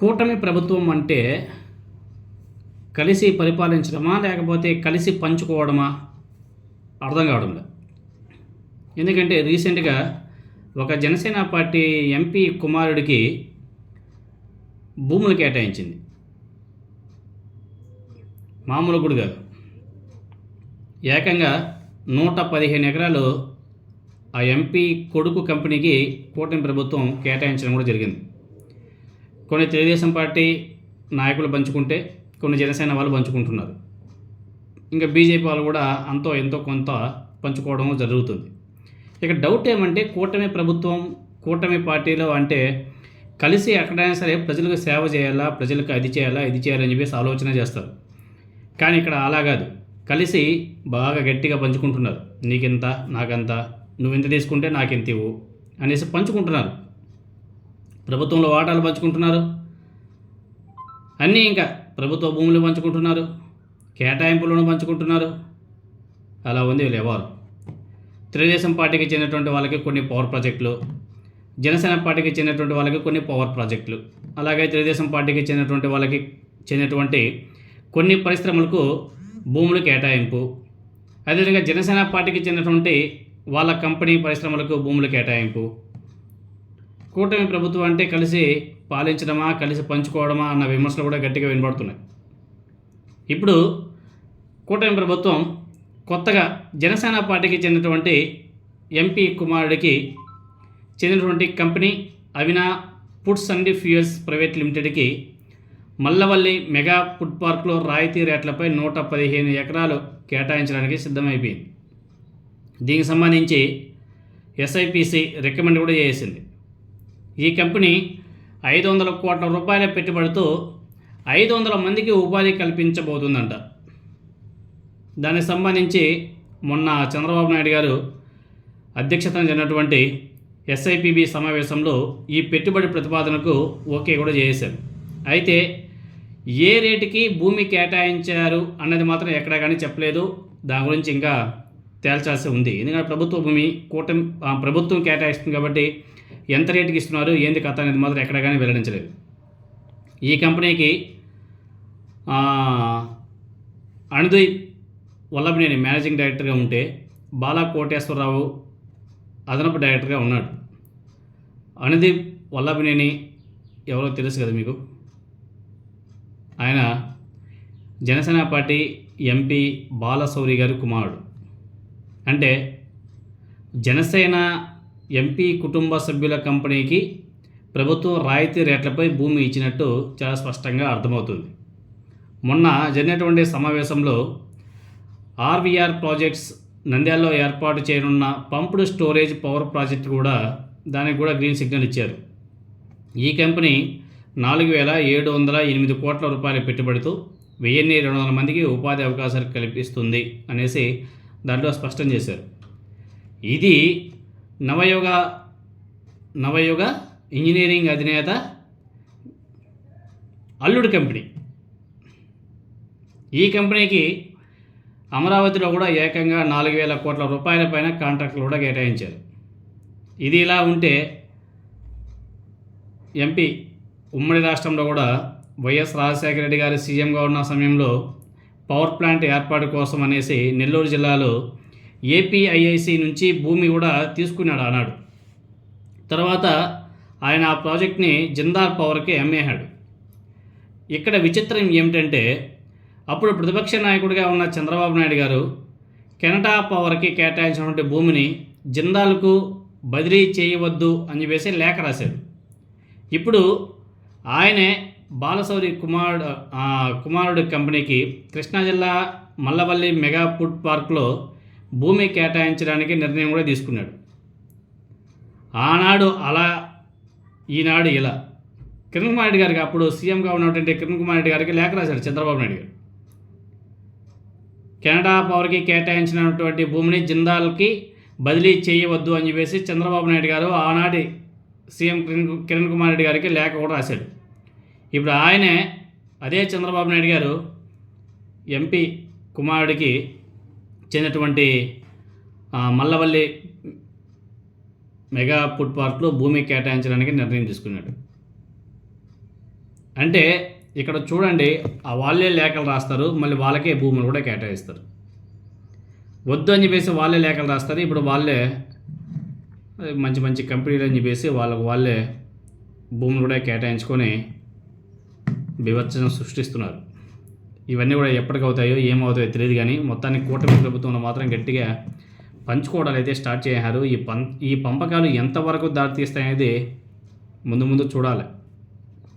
కూటమి ప్రభుత్వం అంటే కలిసి పరిపాలించడమా లేకపోతే కలిసి పంచుకోవడమా? అర్థం కావడం లేదు. ఎందుకంటే రీసెంట్గా ఒక జనసేన పార్టీ ఎంపీ కుమారుడికి భూములు కేటాయించింది. మామూలు గుడి కాదు. ఏకంగా నూట పదిహేను ఎకరాలు ఆ ఎంపీ కొడుకు కంపెనీకి కూటమి ప్రభుత్వం కేటాయించడం కూడా జరిగింది. కొన్ని తెలుగుదేశం పార్టీ నాయకులు పంచుకుంటే కొన్ని జనసేన వాళ్ళు పంచుకుంటున్నారు. ఇంకా బీజేపీ వాళ్ళు కూడా అంతో ఎంతో కొంత పంచుకోవడం జరుగుతుంది. ఇక డౌట్ ఏమంటే కూటమి ప్రభుత్వం కూటమి పార్టీలో అంటే కలిసి ఎక్కడైనా సరే ప్రజలకు సేవ చేయాలా ప్రజలకు అది చేయాలా ఇది చేయాలని చెప్పేసి ఆలోచన చేస్తారు. కానీ ఇక్కడ అలా కాదు. కలిసి బాగా గట్టిగా పంచుకుంటున్నారు. నీకింత నాకంత నువ్వు ఇంత తీసుకుంటే నాకింత ఇవ్వు అనేసి పంచుకుంటున్నారు. ప్రభుత్వంలో వాటాలు పంచుకుంటున్నారు. అన్నీ ఇంకా ప్రభుత్వ భూములు పంచుకుంటున్నారు. కేటాయింపులను పంచుకుంటున్నారు. అలా ఉంది లేవారు తెలుగుదేశం పార్టీకి చెందినటువంటి వాళ్ళకి కొన్ని పవర్ ప్రాజెక్టులు జనసేన పార్టీకి చెందినటువంటి వాళ్ళకి కొన్ని పవర్ ప్రాజెక్టులు అలాగే తెలుగుదేశం పార్టీకి చెందినటువంటి వాళ్ళకి చెందినటువంటి కొన్ని పరిశ్రమలకు భూములు కేటాయింపు. అదేవిధంగా జనసేన పార్టీకి చెందినటువంటి వాళ్ళ కంపెనీ పరిశ్రమలకు భూములు కేటాయింపు. కూటమి ప్రభుత్వం అంటే కలిసి పాలించడమా కలిసి పంచుకోవడమా అన్న విమర్శలు కూడా గట్టిగా వినబడుతున్నాయి. ఇప్పుడు కూటమి ప్రభుత్వం కొత్తగా జనసేన పార్టీకి చెందినటువంటి ఎంపీ కుమారుడికి చెందినటువంటి company Avina foods and fuels private లిమిటెడ్కి మల్లవల్లి మెగా ఫుడ్ పార్క్లో రాయితీ రేట్లపై నూట పదిహేను ఎకరాలు కేటాయించడానికి సిద్ధమైపోయింది. దీనికి సంబంధించి ఎస్ఐపిసి రికమెండ్ కూడా చేసింది. ఈ కంపెనీ ఐదు వందల కోట్ల రూపాయల పెట్టుబడితో ఐదు వందల మందికి ఉపాధి కల్పించబోతుందంట. దానికి సంబంధించి మొన్న చంద్రబాబు నాయుడు గారు అధ్యక్షతన జరిగినటువంటి ఎస్ఐపిబి సమావేశంలో ఈ పెట్టుబడి ప్రతిపాదనకు ఓకే కూడా చేశారు. అయితే ఏ రేటుకి భూమి కేటాయించారు అన్నది మాత్రం ఎక్కడా కానీ చెప్పలేదు. దాని గురించి ఇంకా తేల్చాల్సి ఉంది. ఎందుకంటే ప్రభుత్వ భూమి కూటమి ప్రభుత్వం కేటాయిస్తుంది కాబట్టి ఎంత రేటుకి ఇస్తున్నారు ఏంది కథ అనేది మాత్రం ఎక్కడా కానీ వెల్లడించలేదు. ఈ కంపెనీకి ఆ, అణుదయ్ వల్లభనేని మేనేజింగ్ డైరెక్టర్గా ఉంటే బాలా కోటేశ్వరరావు అదనపు డైరెక్టర్గా ఉన్నాడు. అణుదీప్ వల్లభనేని ఎవరో తెలుసు కదా మీకు? ఆయన జనసేన పార్టీ ఎంపీ బాలశౌరి గారి కుమారుడు. అంటే జనసేన ఎంపీ కుటుంబ సభ్యుల కంపెనీకి ప్రభుత్వం రాయితీ రేట్లపై భూమి ఇచ్చినట్టు చాలా స్పష్టంగా అర్థమవుతుంది. మొన్న జరిగినటువంటి సమావేశంలో ఆర్వీఆర్ ప్రాజెక్ట్స్ నంద్యాలలో ఏర్పాటు చేయనున్న పంప్డ్ స్టోరేజ్ పవర్ ప్రాజెక్ట్ కూడా దానికి కూడా గ్రీన్ సిగ్నల్ ఇచ్చారు. ఈ కంపెనీ నాలుగు వేల ఏడు వందల ఎనిమిది కోట్ల రూపాయల పెట్టుబడితో వెయ్యిన్ని రెండు వందల మందికి ఉపాధి అవకాశాలు కల్పిస్తుంది అనేసి దాంట్లో స్పష్టం చేశారు. ఇది నవయుగ నవయుగ ఇంజనీరింగ్ అధినేత అల్లుడు కంపెనీ. ఈ కంపెనీకి అమరావతిలో కూడా ఏకంగా నాలుగు వేల కోట్ల రూపాయల పైన కాంట్రాక్టులు కూడా కేటాయించారు. ఇది ఇలా ఉంటే ఎంపీ ఉమ్మడి రాష్ట్రంలో కూడా వైఎస్ రాజశేఖర రెడ్డి గారి సీఎంగా ఉన్న సమయంలో పవర్ ప్లాంట్ ఏర్పాటు కోసం అనేసి నెల్లూరు జిల్లాలో ఏపీఐఐసి నుంచి భూమి కూడా తీసుకున్నాడు అన్నాడు తర్వాత ఆయన ఆ ప్రాజెక్ట్ని జిందాల్ పవర్కి అమ్మేశాడు. ఇక్కడ విచిత్రం ఏమిటంటే అప్పుడు ప్రతిపక్ష నాయకుడిగా ఉన్న చంద్రబాబు నాయుడు గారు కెనటా పవర్కి కేటాయించినటువంటి భూమిని జిందాల్కు బదిలీ చేయవద్దు అని చెప్పేసి లేఖ రాశాడు. ఇప్పుడు ఆయనే బాలసౌరి కుమారుడు కుమారుడు కంపెనీకి కృష్ణా జిల్లా మల్లవల్లి మెగా ఫుడ్ పార్క్లో భూమి కేటాయించడానికి నిర్ణయం కూడా తీసుకున్నాడు. ఆనాడు అలా ఈనాడు ఇలా. కిరణ్ కుమార్ రెడ్డి గారికి అప్పుడు సీఎంగా ఉన్నటువంటి కిరణ్ కుమార్ రెడ్డి గారికి లేఖ రాశాడు చంద్రబాబు నాయుడు గారు. కెనడా పవర్కి కేటాయించినటువంటి భూమిని జిందాల్కి బదిలీ చేయవద్దు అని చెప్పేసి చంద్రబాబు నాయుడు గారు ఆనాటి సీఎం కిరణ్ కిరణ్ కుమార్ రెడ్డి గారికి లేఖ కూడా రాశాడు. ఇప్పుడు ఆయనే అదే చంద్రబాబు నాయుడు గారు ఎంపీ కుమారుడికి చెందినటువంటి మల్లవల్లి మెగా ఫుడ్ పార్క్లో భూమి కేటాయించడానికి నిర్ణయం తీసుకున్నాడు. అంటే ఇక్కడ చూడండి ఆ వాళ్ళే లేఖలు రాస్తారు మళ్ళీ వాళ్ళకే భూములు కూడా కేటాయిస్తారు. వద్దు అని చెప్పేసి వాళ్ళే లేఖలు రాస్తారు ఇప్పుడు వాళ్ళే మంచి మంచి కంపెనీలు అని చెప్పేసి వాళ్ళకు వాళ్ళే భూములు కూడా కేటాయించుకొని బీభత్సం సృష్టిస్తున్నారు. ఇవన్నీ కూడా ఎప్పటికవుతాయో ఏమవుతాయో తెలియదు కానీ మొత్తానికి కూటమి ప్రభుత్వంలో మాత్రం గట్టిగా పంచుకోవడాలు అయితే స్టార్ట్ చేశారు. ఈ పం ఈ పంపకాలు ఎంతవరకు దారితీస్తాయనేది ముందు ముందు చూడాలి.